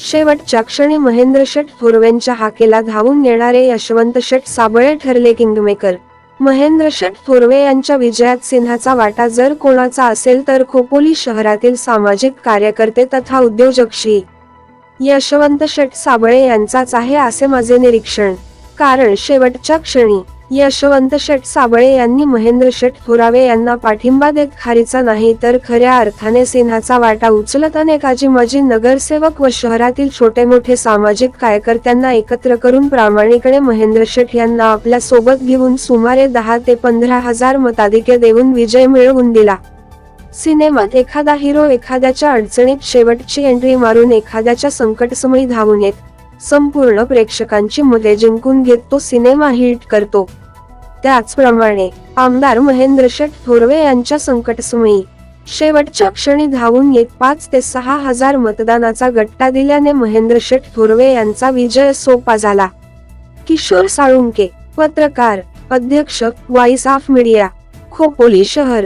शेवटच्या क्षणी महेंद्र शेठ थोरवेंच्या हाकेला धावून येणारे यशवंत शेठ साबळे ठरले किंगमेकर. महेंद्र शेठ थोरवे यांच्या विजयात सिन्हाचा वाटा जर कोणाचा असेल तर खोपोली शहरातील सामाजिक कार्यकर्ते तथा उद्योजक श्री. यशवंत शेठ साबळे यांचाच आहे असे माझे निरीक्षण. कारण शेवटच्या क्षणी यशवंत शेठ साबळे यांनी महेंद्र शेठ थोरावे यांना पाठिंबा देत खारीचा नाही तर खऱ्या अर्थाने सिन्हाचा वाटा उचलत अनेकाजी माजी नगरसेवक व शहरातील छोटे मोठे सामाजिक कार्यकर्त्यांना एकत्र करून प्रामाणिकपणे महेंद्र शेठ यांना आपल्यासोबत घेऊन सुमारे दहा ते पंधरा हजार मताधिक्य देऊन विजय मिळवून दिला. सिनेमात एखादा हिरो एखाद्याच्या अडचणीत शेवटची एंट्री मारून एखाद्याच्या संकटसमयी धावून येत. संपूर्ण प्रेक्षकांची मते जिंकून घेत तो सिनेमा हिट करतो. त्याचप्रमाणे आमदार महेंद्र शेठ थोरवे यांच्या संकटसमयी शेवटच्या क्षणी धावून येत पाच ते सहा हजार मतदानाचा गट्टा दिल्याने महेंद्र शेठ थोरवे यांचा विजय सोपा झाला. किशोर साळुंके पत्रकार अध्यक्ष वाईस ऑफ मीडिया खोपोली शहर